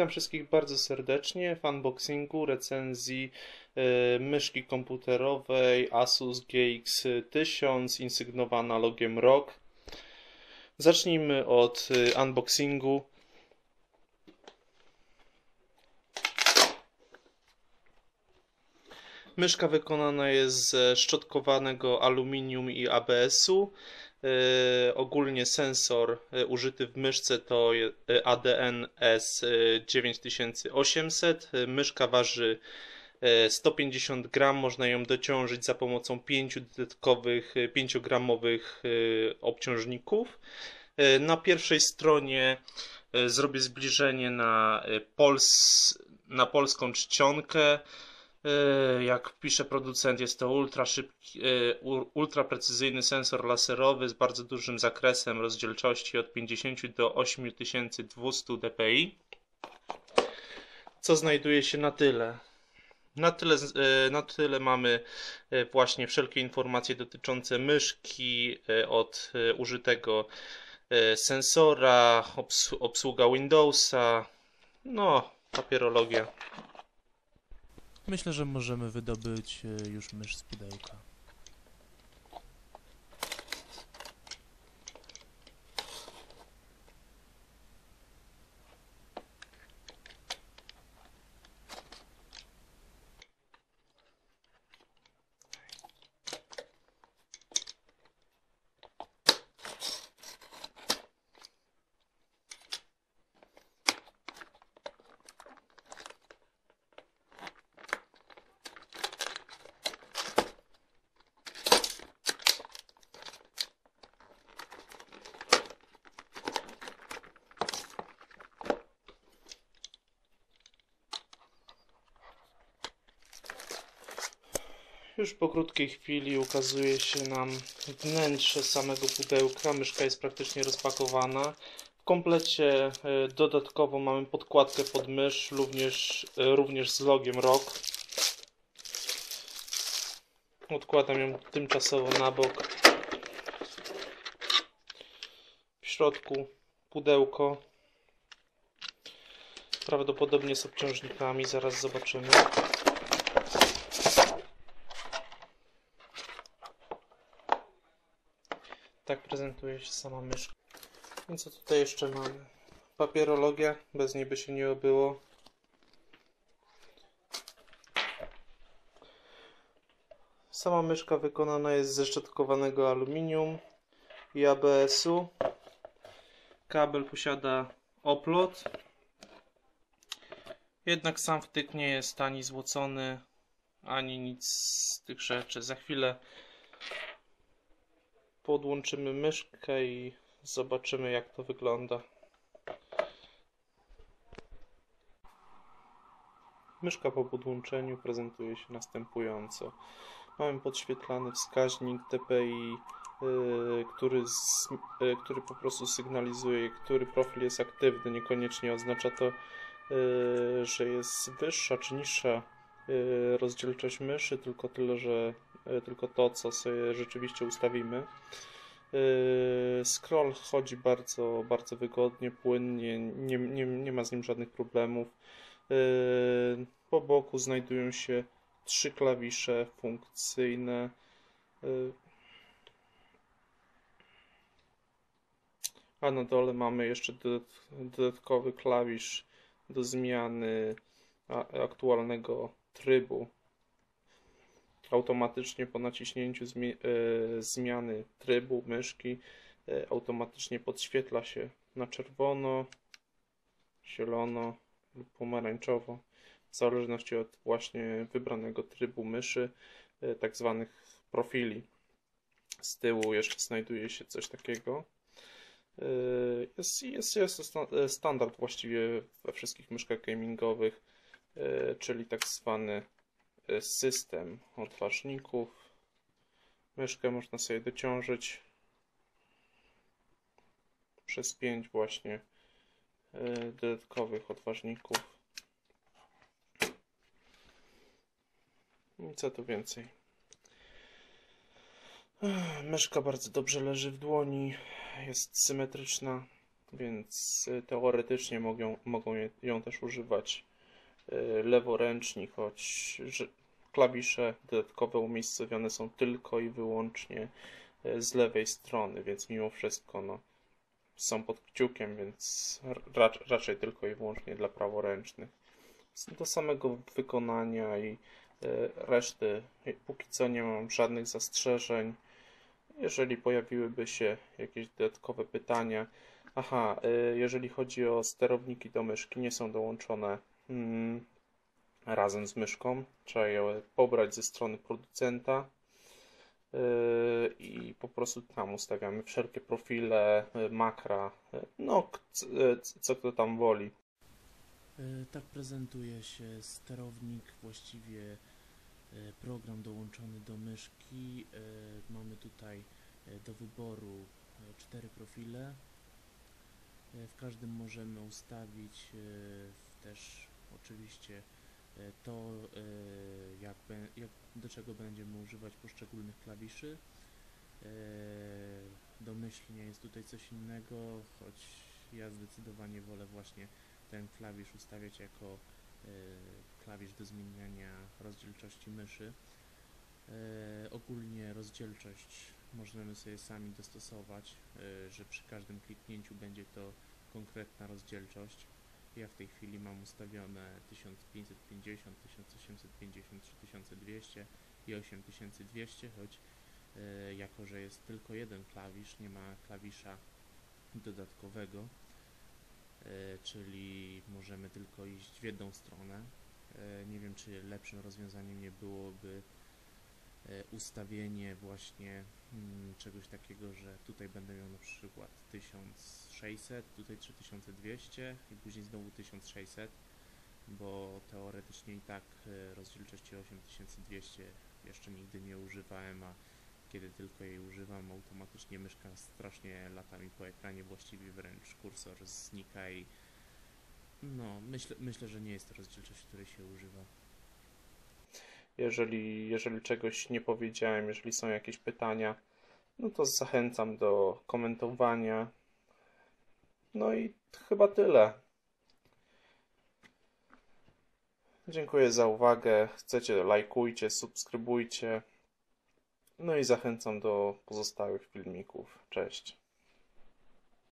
Witam wszystkich bardzo serdecznie w unboxingu recenzji e, myszki komputerowej Asus GX 1000 insygnowana logiem ROG. Zacznijmy od e, unboxingu. Myszka wykonana jest ze szczotkowanego aluminium i ABS-u. E, ogólnie sensor e, użyty w myszce to e, ADN S9800. Myszka waży 150 gram, można ją dociążyć za pomocą pięciu dodatkowych 5-gramowych obciążników. Na pierwszej stronie zrobię zbliżenie na, pols na polską czcionkę. E, jak pisze producent, jest to ultra szybki, e, ultra precyzyjny sensor laserowy z bardzo dużym zakresem rozdzielczości od 50 do 8200 dpi. Co znajduje się na tyle? Na tyle, e, na tyle mamy właśnie wszelkie informacje dotyczące myszki od użytego sensora, obsługa Windowsa, no, papierologia. Myślę, że możemy wydobyć e, już mysz z pudełka. Już po krótkiej chwili ukazuje się nam wnętrze samego pudełka. Myszka jest praktycznie rozpakowana. W komplecie e, dodatkowo mamy podkładkę pod mysz, również, e, również z logiem ROG. Odkładam ją tymczasowo na bok. W środku pudełko. Prawdopodobnie z obciążnikami, zaraz zobaczymy. Tak prezentuje się sama myszka. I co tutaj jeszcze mamy? Papierologia, bez niej by się nie obyło. Sama myszka wykonana jest ze szczotkowanego aluminium i ABS-u. Kabel posiada oplot. Jednak sam wtyk nie jest ani złocony, ani nic z tych rzeczy. Za chwilę podłączymy myszkę i zobaczymy jak to wygląda. Myszka po podłączeniu prezentuje się następująco. Mamy podświetlany wskaźnik DPI, yy, który, z, yy, który po prostu sygnalizuje, który profil jest aktywny. Niekoniecznie oznacza to, yy, że jest wyższa czy niższa rozdzielczość myszy, tylko tyle, że tylko to, co sobie rzeczywiście ustawimy. E, scroll chodzi bardzo, bardzo wygodnie, płynnie, nie, nie, nie ma z nim żadnych problemów. E, po boku znajdują się trzy klawisze funkcyjne. A na dole mamy jeszcze dodatkowy klawisz do zmiany aktualnego trybu automatycznie po naciśnięciu zmi e, zmiany trybu myszki e, automatycznie podświetla się na czerwono, zielono lub pomarańczowo w zależności od właśnie wybranego trybu myszy, e, tak zwanych profili. Z tyłu jeszcze znajduje się coś takiego. Jest, jest, jest standard właściwie we wszystkich myszkach gamingowych, czyli tak zwany system odważników. Myszkę można sobie dociążyć przez pięć właśnie e, dodatkowych odważników. I co tu więcej? Myszka bardzo dobrze leży w dłoni, jest symetryczna, więc y, teoretycznie mogą, mogą ją też używać y, leworęczni, choć klawisze dodatkowe umiejscowione są tylko i wyłącznie y, z lewej strony, więc mimo wszystko no, są pod kciukiem, więc ra raczej tylko i wyłącznie dla praworęcznych. Do samego wykonania i y, reszty y, póki co nie mam żadnych zastrzeżeń. Jeżeli pojawiłyby się jakieś dodatkowe pytania, aha, jeżeli chodzi o sterowniki do myszki, nie są dołączone mm, razem z myszką. Trzeba je pobrać ze strony producenta y, i po prostu tam ustawiamy wszelkie profile, y, makra, y, no co kto tam woli. Tak prezentuje się sterownik, właściwie program dołączony do myszki. Mamy tutaj do wyboru cztery profile. W każdym możemy ustawić też oczywiście to, e, jak, jak, do czego będziemy używać poszczególnych klawiszy. E, Domyślnie jest tutaj coś innego, choć ja zdecydowanie wolę właśnie ten klawisz ustawiać jako e, klawisz do zmieniania rozdzielczości myszy. E, ogólnie rozdzielczość możemy sobie sami dostosować, e, że przy każdym kliknięciu będzie to konkretna rozdzielczość. Ja w tej chwili mam ustawione 1550, 1850, 3200 i 8200, choć e, jako, że jest tylko jeden klawisz, nie ma klawisza dodatkowego, e, czyli możemy tylko iść w jedną stronę. E, Nie wiem, czy lepszym rozwiązaniem nie byłoby ustawienie właśnie mm, czegoś takiego, że tutaj będę miał na przykład 1600, tutaj 3200 i później znowu 1600, bo teoretycznie i tak e, rozdzielczości 8200 jeszcze nigdy nie używałem, a kiedy tylko jej używam, automatycznie myszka strasznie lata mi po ekranie, właściwie wręcz kursor znika i no, myślę, myślę, że nie jest to rozdzielczość, której się używa. Jeżeli, jeżeli czegoś nie powiedziałem, jeżeli są jakieś pytania, no to zachęcam do komentowania. No i chyba tyle. Dziękuję za uwagę. Chcecie, lajkujcie, subskrybujcie. No i zachęcam do pozostałych filmików. Cześć.